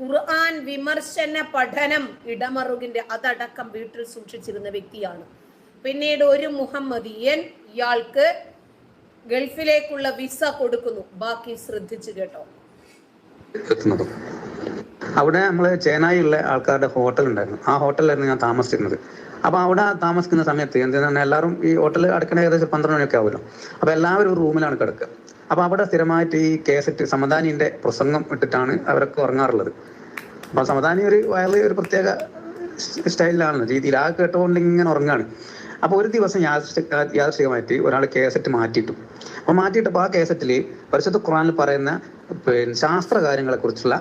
ഖുർആൻ വിമർശന പഠനം ഇടമറുകിന്റെ അതടക്കം വീട്ടിൽ സൂക്ഷിച്ചിരുന്ന വ്യക്തിയാണ്. പിന്നീട് ഒരു മുഹമ്മദിയൻ ഇയാൾക്ക് ഗൾഫിലേക്കുള്ള വിസ കൊടുക്കുന്നു. ബാക്കി ശ്രദ്ധിച്ചു കേട്ടോ. എത്തുന്നതും. അവിടെ നമ്മൾ ചേനായുള്ള ആൾക്കാരുടെ ഹോട്ടൽ ഉണ്ടായിരുന്നു. ആ ഹോട്ടലിലായിരുന്നു ഞാൻ താമസിച്ചിരുന്നത്. അപ്പൊ അവിടെ താമസിക്കുന്ന സമയത്ത് എന്തിനാണ് എല്ലാവരും ഈ ഹോട്ടൽ അടക്കണ ഏകദേശം പന്ത്രണ്ട് മണിയൊക്കെ ആവുമല്ലോ. അപ്പൊ എല്ലാവരും ഒരു റൂമിലാണ് കിടക്കുക. അപ്പൊ അവിടെ സ്ഥിരമായിട്ട് ഈ കേസറ്റ് സമദാനിന്റെ പ്രസംഗം ഇട്ടിട്ടാണ് അവരൊക്കെ ഉറങ്ങാറുള്ളത്. അപ്പൊ സമദാനി ഒരു വയറിൽ ഒരു പ്രത്യേക സ്റ്റൈലിലാണ് രീതിയിൽ ആ കേട്ടുകൊണ്ട് ഇങ്ങനെ ഉറങ്ങാണ്. അപ്പോൾ ഒരു ദിവസം യാദൃശ്ചിക ഒരാൾ കേസറ്റ് മാറ്റിയിട്ടു. അപ്പോൾ മാറ്റിയിട്ടപ്പോൾ ആ കേസറ്റിൽ പരിശുദ്ധ ഖുറാനിൽ പറയുന്ന പിന്നെ ശാസ്ത്ര കാര്യങ്ങളെ കുറിച്ചുള്ള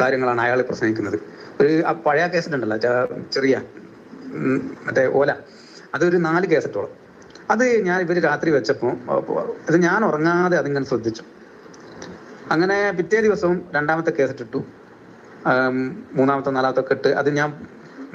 കാര്യങ്ങളാണ് അയാൾ പ്രസംഗിക്കുന്നത്. ഒരു ആ പഴയ കേസറ്റ് ഉണ്ടല്ലോ ചെറിയ മറ്റേ ഓല. അതൊരു നാല് കേസറ്റോളം അത് ഞാൻ ഇവർ രാത്രി വെച്ചപ്പോൾ അത് ഞാൻ ഉറങ്ങാതെ അതിങ്ങനെ ശ്രദ്ധിച്ചു. അങ്ങനെ പിറ്റേ ദിവസവും രണ്ടാമത്തെ കേസറ്റ് ഇട്ടു മൂന്നാമത്തെ നാലാമത്തെ ഒക്കെ ഇട്ട് അത് ഞാൻ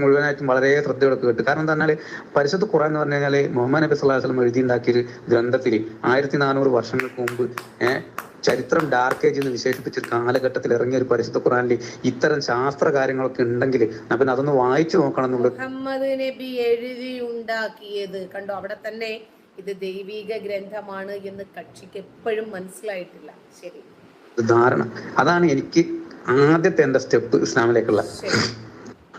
മുഴുവനായിട്ടും വളരെ ശ്രദ്ധയോടെ കേട്ടു. കാരണം എന്താ പറഞ്ഞാൽ പരിശുദ്ധ ഖുറാൻ എന്ന് പറഞ്ഞു കഴിഞ്ഞാൽ മുഹമ്മദ് നബി സ്വല്ലല്ലാഹു അലൈഹി വസല്ലം എഴുതി ഉണ്ടാക്കിയൊരു ഗ്രന്ഥത്തിൽ ആയിരത്തി നാനൂറ് വർഷങ്ങൾക്ക് മുമ്പ് ഏഹ് ചരിത്രം ഡാർക്ക് ഏജ് എന്ന് വിശേഷിപ്പിച്ച കാലഘട്ടത്തിൽ ഇറങ്ങിയ ഒരു പരിശുദ്ധ ഖുറാനിൽ ഇത്തരം ശാസ്ത്ര കാര്യങ്ങളൊക്കെ ഉണ്ടെങ്കിൽ പിന്നെ അതൊന്ന് വായിച്ചു നോക്കണം എന്നുള്ളത്. മുഹമ്മദ് നബി എഴുതി ഉണ്ടാക്കിയത് കണ്ടോ? അവിടെ തന്നെ ഇത് ദൈവിക ഗ്രന്ഥമാണ് എന്ന് കക്ഷിക്ക് എപ്പോഴും മനസ്സിലായിട്ടില്ല. ശരി. ധാരണ. അതാണ് എനിക്ക് ആദ്യത്തെ എന്റെ സ്റ്റെപ്പ് ഇസ്ലാമിലേക്കുള്ള. ശരി.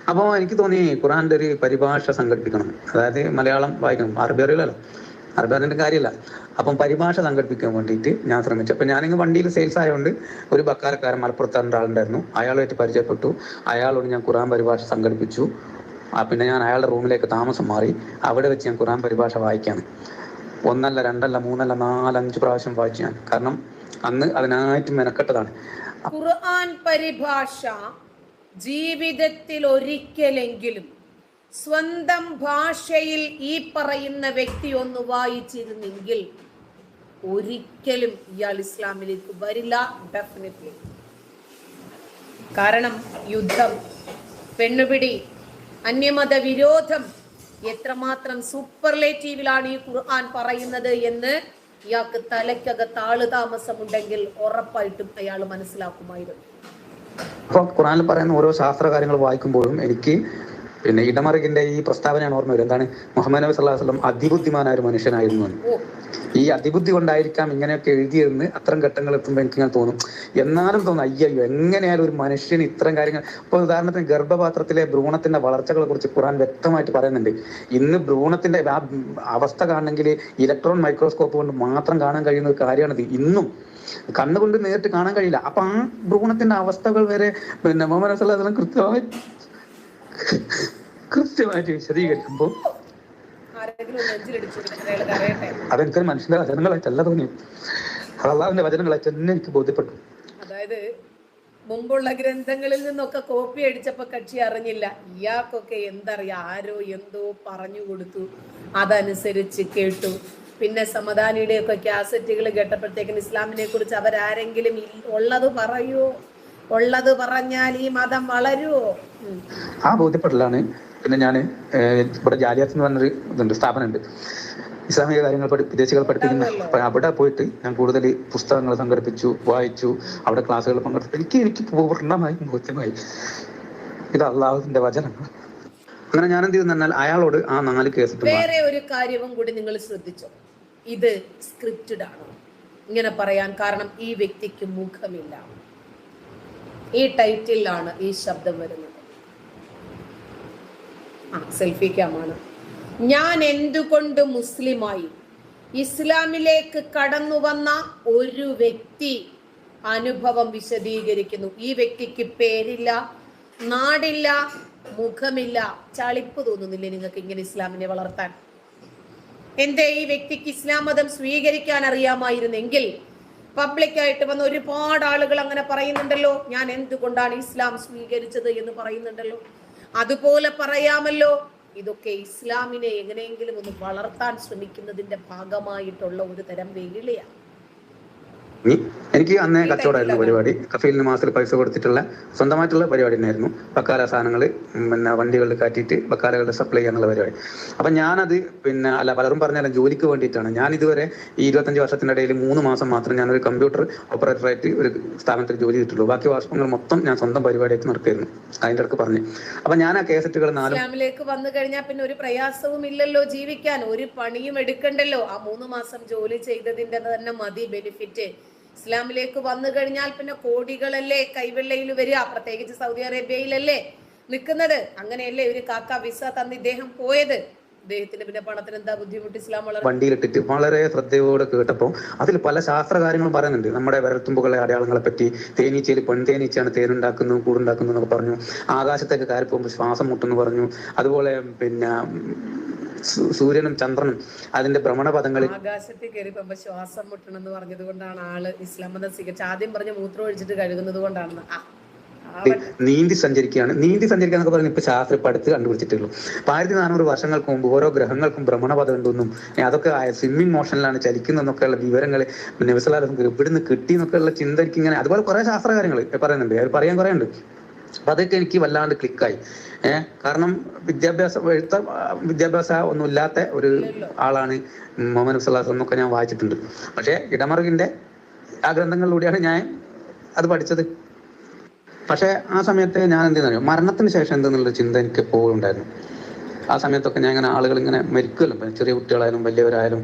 അപ്പോൾ എനിക്ക് തോന്നി ഖുറാന്റെ ഒരു പരിഭാഷ സംഘടിപ്പിക്കണം. അതായത് മലയാളം വായിക്കണം. അറബി അറിയില്ലല്ലോ. അറബി അറിഞ്ഞിട്ട് കാര്യമില്ല. അപ്പം പരിഭാഷ സംഘടിപ്പിക്കാൻ വേണ്ടിയിട്ട് ഞാൻ ശ്രമിച്ചു. അപ്പം ഞാനിങ്ങ് വണ്ടിയിൽ സെയിൽസ് ആയതുകൊണ്ട് ഒരു ബക്കാരക്കാരൻ മലപ്പുറത്ത് ഒരാളുണ്ടായിരുന്നു. അയാളുമായിട്ട് പരിചയപ്പെട്ടു. അയാളോട് ഞാൻ ഖുറാൻ പരിഭാഷ സംഘടിപ്പിച്ചു. പിന്നെ ഞാൻ അയാളുടെ റൂമിലേക്ക് താമസം മാറി. അവിടെ വെച്ച് ഞാൻ ഖുറാൻ പരിഭാഷ വായിക്കാണ്. ഒന്നല്ല രണ്ടല്ല മൂന്നല്ല നാലഞ്ച് പ്രാവശ്യം വായിച്ചു ഞാൻ. കാരണം അന്ന് അതിനായിട്ട് മെനക്കെട്ടതാണ്. ഖുർആൻ പരിഭാഷ ജീവിതത്തിൽ ഒരിക്കലെങ്കിലും സ്വന്തം ഭാഷയിൽ ഈ പറയുന്ന വ്യക്തി ഒന്ന് വായിച്ചിരുന്നെങ്കിൽ ഒരിക്കലും ഇയാൾ ഇസ്ലാമിലേക്ക് വരില്ല ഡെഫിനറ്റ്ലി കാരണം യുദ്ധം പെണ്ണുപിടി അന്യമത വിരോധം എത്രമാത്രം സൂപ്പർലേറ്റീവിലാണ് ഈ ഖുർആൻ പറയുന്നത് എന്ന് ഇയാൾക്ക് തലയ്ക്കകത്ത് ആൾ താമസമുണ്ടെങ്കിൽ ഉറപ്പായിട്ടും അയാൾ മനസ്സിലാക്കുമായിരുന്നു. അപ്പോൾ ഖുറാനിൽ പറയുന്ന ഓരോ ശാസ്ത്ര കാര്യങ്ങൾ വായിക്കുമ്പോഴും എനിക്ക് പിന്നെ ഇടമറികിന്റെ ഈ പ്രസ്താവനയാണ് ഓർമ്മ വരും എന്താണ്? മുഹമ്മദ് നബി സല്ലല്ലാഹു വസ്ലം അതിബുദ്ധിമാനായ ഒരു മനുഷ്യനായിരുന്നു ഈ അതിബുദ്ധി കൊണ്ടായിരിക്കാം ഇങ്ങനെയൊക്കെ എഴുതിയെന്ന് അത്തരം ഘട്ടങ്ങൾ എത്തുമ്പോൾ എനിക്ക് ഇങ്ങനെ തോന്നും. എന്നാലും തോന്നും അയ്യോ എങ്ങനെയാലും ഒരു മനുഷ്യന് ഇത്തരം കാര്യങ്ങൾ ഇപ്പൊ ഉദാഹരണത്തിന് ഗർഭപാത്രത്തിലെ ഭ്രൂണത്തിന്റെ വളർച്ചകളെ കുറിച്ച് ഖുറാൻ വ്യക്തമായിട്ട് പറയുന്നുണ്ട്. ഇന്ന് ഭ്രൂണത്തിന്റെ ആ അവസ്ഥ കാണണമെങ്കിൽ ഇലക്ട്രോൺ മൈക്രോസ്കോപ്പ് കൊണ്ട് മാത്രം കാണാൻ കഴിയുന്ന ഒരു കാര്യമാണിത്. ഇന്നും കണ്ണുകൊണ്ട് നേരിട്ട് കാണാൻ കഴിയില്ല. അപ്പൊ ആ ഭ്രൂണത്തിന്റെ അവസ്ഥകൾ വരെ പിന്നെ മുഹമ്മദ് സല്ലല്ലാഹു കൃത്യമായി കൃത്യമായിട്ട് വിശദീകരിക്കുമ്പോൾ കരയട്ടെ. അതെനിക്കൊരു മനുഷ്യന്റെ വചനങ്ങളായിട്ടല്ല തോന്നി അള്ളാവിന്റെ വചനങ്ങളായിട്ട് തന്നെ എനിക്ക് ബോധ്യപ്പെട്ടു. അതായത് മുമ്പുള്ള ഗ്രന്ഥങ്ങളിൽ നിന്നൊക്കെ കോപ്പി അടിച്ചപ്പോ കക്ഷി അറിഞ്ഞില്ല. ഇയാൾക്കൊക്കെ എന്തറിയാം? ആരോ എന്തോ പറഞ്ഞു കൊടുത്തു. അതനുസരിച്ച് കേട്ടു. പിന്നെ സമദാനിയുടെ ഒക്കെ കാസറ്റുകൾ കേട്ടപ്പോഴത്തേക്കിന് ഇസ്ലാമിനെ കുറിച്ച് അവരാരെങ്കിലും ഉള്ളത് പറയോ? ഉള്ളത് പറഞ്ഞാൽ ഈ മതം വളരുമോ ആ ബോധ്യപ്പെടലാണ്. പിന്നെ ഞാൻ ഇവിടെ ജാലിയാത്ത് എന്ന് പറഞ്ഞൊരു ഇതുണ്ട് സ്ഥാപനമുണ്ട്. ഇസ്ലാമിക കാര്യങ്ങൾ പഠി വിദേശികൾ പഠിപ്പിക്കുന്ന അപ്പൊ അവിടെ പോയിട്ട് ഞാൻ കൂടുതൽ പുസ്തകങ്ങൾ സംഘടിപ്പിച്ചു വായിച്ചു അവിടെ ക്ലാസ്സുകൾ പങ്കെടുത്തു. എനിക്ക് എനിക്ക് പൂർണമായും ബോധ്യമായി. ഇത് അള്ളാഹുവിന്റെ വചനങ്ങൾ അങ്ങനെ ഞാൻ എന്ത് ചെയ്തെന്നാൽ അയാളോട് ആ നാല് കേസ് വേറെ ഒരു കാര്യവും കൂടി നിങ്ങൾ ശ്രദ്ധിച്ചോ? ഇത് സ്ക്രിപ്റ്റഡ് ആണ് ഇങ്ങനെ പറയാൻ കാരണം ഈ വ്യക്തിക്ക് മുഖമില്ല. ഈ ടൈറ്റിലാണ് ഈ ശബ്ദം വരുന്നത്. ആ സെൽഫി ക്യാമാണ് ഞാൻ എന്തുകൊണ്ട് മുസ്ലിമായി? ഇസ്ലാമിലേക്ക് കടന്നു വന്ന ഒരു വ്യക്തി അനുഭവം വിശദീകരിക്കുന്നു. ഈ വ്യക്തിക്ക് പേരില്ല നാടില്ല മുഖമില്ല. ചളിപ്പ് തോന്നുന്നില്ലേ നിങ്ങൾക്ക് ഇങ്ങനെ ഇസ്ലാമിനെ വളർത്താൻ? എന്തേ ഈ വ്യക്തിക്ക് ഇസ്ലാം മതം സ്വീകരിക്കാൻ അറിയാമായിരുന്നെങ്കിൽ പബ്ലിക്കായിട്ട് വന്ന ഒരുപാട് ആളുകൾ അങ്ങനെ പറയുന്നുണ്ടല്ലോ ഞാൻ എന്തുകൊണ്ടാണ് ഇസ്ലാം സ്വീകരിച്ചത് എന്ന് പറയുന്നുണ്ടല്ലോ? അതുപോലെ പറയാമല്ലോ ഇതൊക്കെ ഇസ്ലാമിനെ എങ്ങനെയെങ്കിലും ഒന്ന് വളർത്താൻ ശ്രമിക്കുന്നതിന്റെ ഭാഗമായിട്ടുള്ള ഒരു തരം വെയിലയാണ് എനിക്ക് അന്നേ കച്ചവടമായിരുന്നു പരിപാടി. കഫീലിന് മാസത്തിൽ പൈസ കൊടുത്തിട്ടുള്ള സ്വന്തമായിട്ടുള്ള പരിപാടി തന്നെയായിരുന്നു. ബക്കാല സാധനങ്ങൾ പിന്നെ വണ്ടികളിൽ കാറ്റിയിട്ട് ബക്കാലകളുടെ സപ്ലൈ ചെയ്യാനുള്ള പരിപാടി. അപ്പൊ ഞാനത് പിന്നെ അല്ല പലരും പറഞ്ഞാലും ജോലിക്ക് വേണ്ടിയിട്ടാണ്. ഞാൻ ഇതുവരെ ഈ ഇരുപത്തഞ്ച് വർഷത്തിന്റെ ഇടയിൽ മൂന്ന് മാസം മാത്രം ഞാൻ ഒരു കമ്പ്യൂട്ടർ ഓപ്പറേറ്ററായിട്ട് ഒരു സ്ഥാപനത്തിൽ ജോലി ചെയ്തിട്ടുള്ളൂ. ബാക്കി വർഷങ്ങൾ മൊത്തം ഞാൻ സ്വന്തം പരിപാടിയായിട്ട് നടത്തിയിരുന്നു. അതിന്റെ അടുത്ത് പറഞ്ഞു. അപ്പൊ ഞാൻ ആ കേസറ്റുകൾ വന്നു കഴിഞ്ഞാൽ പിന്നെ ഒരു പ്രയാസവും ഇല്ലല്ലോ ജീവിക്കാൻ. ഒരു പണിയും എടുക്കണ്ടല്ലോ. ആ മൂന്ന് മാസം ജോലി ചെയ്തതിന്റെ തന്നെ മതി ബെനിഫിറ്റ്. ഇസ്ലാമിലേക്ക് വന്നു കഴിഞ്ഞാൽ പിന്നെ കോടികളല്ലേ കൈവെള്ളയിൽ വരിക? പ്രത്യേകിച്ച് സൗദി അറേബ്യയിലല്ലേ നിൽക്കുന്നത്? അങ്ങനെയല്ലേ ഒരു കാക്ക വിസ തന്ന് ഇദ്ദേഹം പോയത്? പിന്നെ പണത്തിന് എന്താ ബുദ്ധിമുട്ട് ഇസ്ലാം വണ്ടിയിലിട്ടിട്ട് വളരെ ശ്രദ്ധയോടെ കേട്ടപ്പോൾ അതിൽ പല ശാസ്ത്ര കാര്യങ്ങളും പറയുന്നുണ്ട്. നമ്മുടെ വിരൽത്തുമ്പുകളെ അടയാളങ്ങളെ പറ്റി തേനീച്ചയിൽ പെൺതേനീച്ചയാണ് തേനുണ്ടാക്കുന്നു കൂടുണ്ടാക്കുന്നു എന്നൊക്കെ പറഞ്ഞു. ആകാശത്തേക്ക് കയറി പോകുമ്പോൾ ശ്വാസം മുട്ടെന്ന് പറഞ്ഞു. അതുപോലെ പിന്നെ സൂര്യനും ചന്ദ്രനും അതിന്റെ ഭ്രമണപഥങ്ങളിൽ ആകാശത്തിൽ കയറി പോകുമ്പോ ശ്വാസം മുട്ടണം എന്ന് പറഞ്ഞത് കൊണ്ടാണ് ആൾ ഇസ്ലാം മതം സ്വീകരിച്ചത്. ആദ്യം പറഞ്ഞ മൂത്രം ഒഴിച്ചിട്ട് കഴുകുന്നത് കൊണ്ടാണ്. നീന്തി സഞ്ചരിക്കുകയാണ്. നീന്തി സഞ്ചരിക്കുക എന്നൊക്കെ പറയുന്നത് ഇപ്പൊ ശാസ്ത്രം പഠിച്ച് കണ്ടുപിടിച്ചിട്ടുള്ളൂ. അപ്പൊ ആയിരത്തി നാനൂറ് വർഷങ്ങൾക്ക് മുമ്പ് ഓരോ ഗ്രഹങ്ങൾക്കും ഭ്രമണപഥം ഉണ്ടെന്നും അതൊക്കെ സ്വിമ്മിംഗ് മോഷനിലാണ് ചലിക്കുന്നതെന്നൊക്കെയുള്ള വിവരങ്ങൾ നിവസലാലും ഇവിടുന്ന് കിട്ടി എന്നൊക്കെയുള്ള ഉള്ള ചിന്തയ്ക്ക് ഇങ്ങനെ അതുപോലെ കുറെ ശാസ്ത്രകാര്യങ്ങൾ പറയുന്നുണ്ട്. അവർ പറയാൻ കുറെ ഉണ്ട്. അപ്പൊ അതൊക്കെ എനിക്ക് വല്ലാണ്ട് ക്ലിക്കായി ഏഹ് കാരണം വിദ്യാഭ്യാസം എഴുത്ത വിദ്യാഭ്യാസ ഒന്നും ഇല്ലാത്ത ഒരു ആളാണ് മുഹമ്മദ് സല്ലാസ് എന്നൊക്കെ ഞാൻ വായിച്ചിട്ടുണ്ട്. പക്ഷെ ഇടമറുകിന്റെ ആ ഗ്രന്ഥങ്ങളിലൂടെയാണ് ഞാൻ അത് പഠിച്ചത്. പക്ഷെ ആ സമയത്ത് ഞാൻ എന്ത് ചെയ്യുന്നു മരണത്തിന് ശേഷം എന്തെന്നുള്ള ചിന്ത എനിക്ക് എപ്പോഴും ഉണ്ടായിരുന്നു. ആ സമയത്തൊക്കെ ഞാൻ ഇങ്ങനെ ആളുകൾ ഇങ്ങനെ മരിക്കുമല്ലോ ചെറിയ കുട്ടികളായാലും വലിയവരായാലും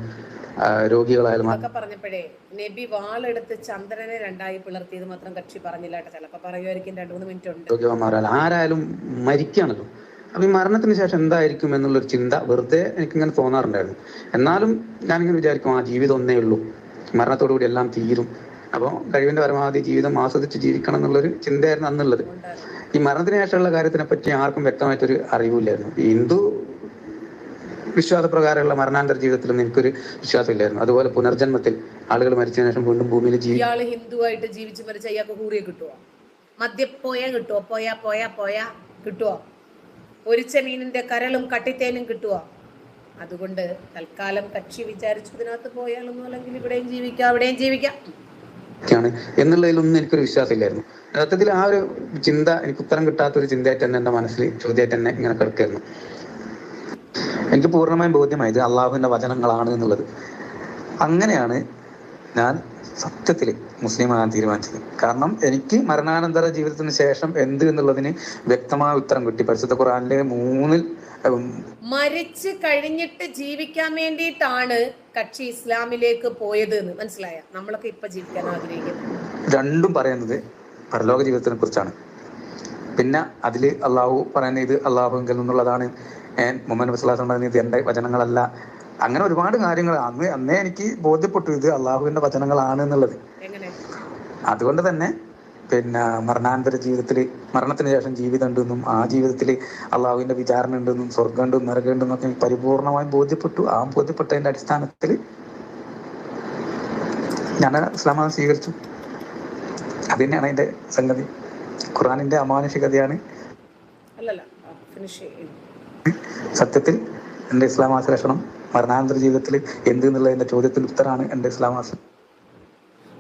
രോഗികളായാലും പറഞ്ഞപ്പോഴേ നബി വാളെടുത്ത് ചന്ദ്രനെ രണ്ടായി പിളർത്തിയത് മാത്രം കക്ഷി പറഞ്ഞില്ല കേട്ടോ. ചിലപ്പോ പറയുമായിരിക്കും രണ്ടു മൂന്ന് മിനിറ്റ് ഉണ്ട്. രോഗിമാരായാലും ആരായാലും മരിക്കുകയാണല്ലോ. അപ്പൊ ഈ മരണത്തിന് ശേഷം എന്തായിരിക്കും എന്നുള്ളൊരു ചിന്ത വെറുതെ എനിക്കിങ്ങനെ തോന്നാറുണ്ടായിരുന്നു. എന്നാലും ഞാനിങ്ങനെ വിചാരിക്കും ആ ജീവിതം ഒന്നേ ഉള്ളൂ. മരണത്തോടു കൂടി എല്ലാം തീരും. അപ്പോൾ കഴിവിന്റെ പരമാവധി ജീവിതം ആസ്വദിച്ച് ജീവിക്കണം എന്നുള്ളൊരു ചിന്തയായിരുന്നു അന്നുള്ളത്. ഈ മരണത്തിന് ശേഷമുള്ള കാര്യത്തിനെ പറ്റി ആർക്കും വ്യക്തമായിട്ടൊരു അറിവില്ലായിരുന്നു. ഹിന്ദു വിശ്വാസപ്രകാരമുള്ള മരണാന്തര ജീവിതത്തിലൊന്നും എനിക്കൊരു വിശ്വാസമില്ലായിരുന്നു. അതുപോലെ പുനർജന്മത്തിൽ ആളുകൾ മരിച്ചതിന് ശേഷം വീണ്ടും ഭൂമിയിൽ ജീവി ഇയാൾ ഹിന്ദുവായിട്ട് ജീവിച്ച് മരിച്ച ഇയാൾക്ക് ഹൂറിയെ കിട്ടുവോ? മദ്യപ്പോയാ കിട്ടുവോ? പോയാ പോയാ പോയാ കിട്ടുവോ? ഒരിച്ച മീനിന്റെ കരളും കട്ടിത്തേനും കിട്ടുവോ? അതുകൊണ്ട് തൽക്കാലം കക്ഷി വിചാരിച്ചു ഇതിനകത്ത് പോയാലൊന്നും അല്ലെങ്കിൽ ഇവിടെയും ജീവിക്കാം അവിടെയും ജീവിക്കാം. ാണ്. എന്നുള്ളതിലൊന്നും എനിക്കൊരു വിശ്വാസമില്ലായിരുന്നു. യഥാർത്ഥത്തിൽ ആ ഒരു ചിന്ത എനിക്ക് ഉത്തരം കിട്ടാത്ത ഒരു ചിന്തയായിട്ട് തന്നെ എന്റെ മനസ്സിൽ ചോദ്യമായിട്ട് തന്നെ ഇങ്ങനെ കിടക്കായിരുന്നു. എനിക്ക് പൂർണമായും ബോധ്യമായി ഇത് അള്ളാഹുവിന്റെ വചനങ്ങളാണ് എന്നുള്ളത്. അങ്ങനെയാണ് ഞാൻ സത്യത്തിൽ മുസ്ലിം ആകാൻ തീരുമാനിച്ചത്. കാരണം എനിക്ക് മരണാനന്തര ജീവിതത്തിന് ശേഷം എന്ത് എന്നുള്ളതിന് വ്യക്തമായ ഉത്തരം കിട്ടി. പരിശുദ്ധ ഖുറാനിലെ മൂന്നിൽ മരിച്ച് കഴിഞ്ഞിട്ട് ജീവിക്കാൻ വേണ്ടിയിട്ടാണ് കക്ഷി ഇസ്ലാമിലേക്ക് പോയത് എന്ന് മനസ്സിലായ? നമ്മളൊക്കെ ഇപ്പൊ ജീവിക്കാൻ ആഗ്രഹിക്കുന്നു. രണ്ടും പറയുന്നത് പരലോക ജീവിതത്തിനെ കുറിച്ചാണ്. പിന്നെ അതിൽ അള്ളാഹു പറയുന്ന ഇത് അള്ളാഹുവിൽ നിന്നുള്ളതാണ്. മുഹമ്മദ് നബി പറയുന്നത് പറഞ്ഞത് എന്റെ വചനങ്ങളല്ല. അങ്ങനെ ഒരുപാട് കാര്യങ്ങൾ. അന്ന് അന്നേ എനിക്ക് ബോധ്യപ്പെട്ടു ഇത് അള്ളാഹുവിന്റെ വചനങ്ങളാണ് എന്നുള്ളത്. അതുകൊണ്ട് തന്നെ പിന്നെ മരണാന്തര ജീവിതത്തിൽ മരണത്തിന് ശേഷം ജീവിതം ഉണ്ടെന്നും ആ ജീവിതത്തിൽ അള്ളാഹുവിന്റെ വിചാരണ ഉണ്ടെന്നും സ്വർഗം ഉണ്ടെന്നും നരകം ഉണ്ടെന്നും ഒക്കെ എനിക്ക് പരിപൂർണമായും ബോധ്യപ്പെട്ടു. ആ ബോധ്യപ്പെട്ടതിന്റെ അടിസ്ഥാനത്തിൽ ഞാൻ ഇസ്ലാം മതം സ്വീകരിച്ചു. അത് തന്നെയാണ് അതിന്റെ സംഗതി. ഖുറാനിന്റെ അമാനുഷികതയാണ്. അല്ലല്ല ഫിനിഷ് ചെയ്യും. സത്യത്തിൽ എന്റെ ഇസ്ലാം ആശ്ലേഷണം മരണാനന്തര ജീവിതത്തിൽ എന്ത് എന്നുള്ളതിന്റെ ചോദ്യത്തിൽ ഉത്തരാണ് എന്റെ ഇസ്ലാം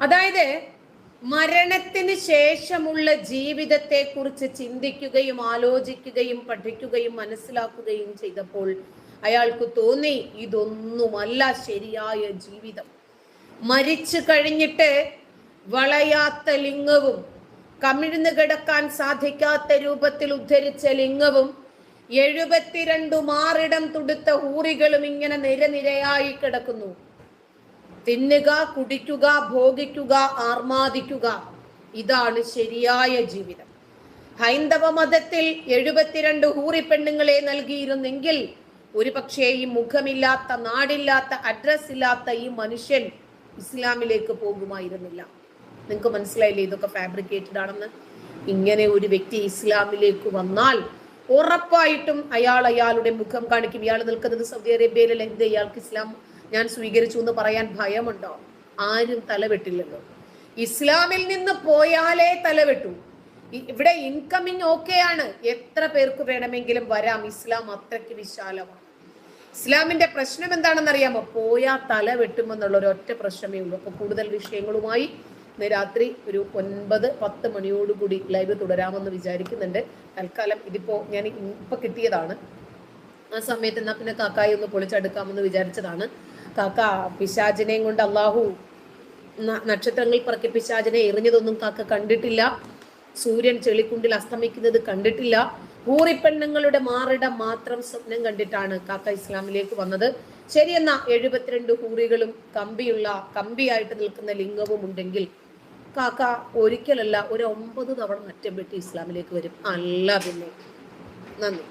അതായത് മരണത്തിന് ശേഷമുള്ള ജീവിതത്തെ കുറിച്ച് ചിന്തിക്കുകയും ആലോചിക്കുകയും പഠിക്കുകയും മനസ്സിലാക്കുകയും ചെയ്തപ്പോൾ അയാൾക്ക് തോന്നി ഇതൊന്നുമല്ല ശരിയായ ജീവിതം. മരിച്ചു കഴിഞ്ഞിട്ട് വളയാത്ത ലിംഗവും കമിഴ്ന്നു കിടക്കാൻ സാധിക്കാത്ത രൂപത്തിൽ ഉദ്ധരിച്ച ലിംഗവും എഴുപത്തിരണ്ടു മാറിടം തുടുത്ത ഊറികളും ഇങ്ങനെ നിരനിരയായി കിടക്കുന്നു. തിന്നുക കുടിക്കുക ഭോഗിക്കുക ആർമാദിക്കുക. ഇതാണ് ശരിയായ ജീവിതം. ഹൈന്ദവ മതത്തിൽ എഴുപത്തിരണ്ട് ഹൂറി പെണ്ണുങ്ങളെ നൽകിയിരുന്നെങ്കിൽ ഒരു പക്ഷേ ഈ മുഖമില്ലാത്ത നാടില്ലാത്ത അഡ്രസ് ഇല്ലാത്ത ഈ മനുഷ്യൻ ഇസ്ലാമിലേക്ക് പോകുമായിരുന്നില്ല. നിങ്ങൾക്ക് മനസ്സിലായില്ലേ ഇതൊക്കെ ഫാബ്രിക്കേറ്റഡ് ആണെന്ന് ഇങ്ങനെ ഒരു വ്യക്തി ഇസ്ലാമിലേക്ക് വന്നാൽ ഉറപ്പായിട്ടും അയാൾ അയാളുടെ മുഖം കാണിക്കും. ഇയാൾ നിൽക്കുന്നത് സൗദി അറേബ്യയിലല്ല എന്ത് ഇയാൾക്ക് ഇസ്ലാം ഞാൻ സ്വീകരിച്ചു എന്ന് പറയാൻ ഭയമുണ്ടോ? ആരും തലവെട്ടില്ലല്ലോ. ഇസ്ലാമിൽ നിന്ന് പോയാലേ തലവെട്ടു. ഇവിടെ ഇൻകമിങ് ആണ്. എത്ര പേർക്ക് വേണമെങ്കിലും വരാം. ഇസ്ലാം അത്രയ്ക്ക് വിശാലമാണ്. ഇസ്ലാമിന്റെ പ്രശ്നം എന്താണെന്ന് അറിയാമോ പോയാ തല വെട്ടുമെന്നുള്ള ഒരൊറ്റ പ്രശ്നമേ ഉള്ളൂ. അപ്പൊ കൂടുതൽ വിഷയങ്ങളുമായി ഇന്ന് രാത്രി ഒരു ഒൻപത് പത്ത് മണിയോടുകൂടി ലൈവ് തുടരാമെന്ന് വിചാരിക്കുന്നുണ്ട്. തൽക്കാലം ഇതിപ്പോ ഞാൻ ഇപ്പൊ കിട്ടിയതാണ്. ആ സമയത്ത് എന്നാ പിന്നെ കാക്കായി ഒന്ന് പൊളിച്ചെടുക്കാമെന്ന് വിചാരിച്ചതാണ്. കാക്ക പിശാചിനെയും കൊണ്ട് അള്ളാഹു നക്ഷത്രങ്ങൾ പറക്കി പിശാചിനെ എറിഞ്ഞതൊന്നും കാക്ക കണ്ടിട്ടില്ല. സൂര്യൻ ചെളിക്കുണ്ടിൽ അസ്തമിക്കുന്നത് കണ്ടിട്ടില്ല. ഹൂറിപ്പെണ്ണുങ്ങളുടെ മാറിടം മാത്രം സ്വപ്നം കണ്ടിട്ടാണ് കാക്ക ഇസ്ലാമിലേക്ക് വന്നത്. ശരിയെന്നാ എഴുപത്തിരണ്ട് ഹൂറികളും കമ്പിയുള്ള കമ്പിയായിട്ട് നിൽക്കുന്ന ലിംഗവും ഉണ്ടെങ്കിൽ കാക്ക ഒരിക്കലല്ല ഒരു ഒമ്പത് തവണ അറ്റം വെട്ടി ഇസ്ലാമിലേക്ക് വരും. അല്ല പിന്നെ നന്ദി.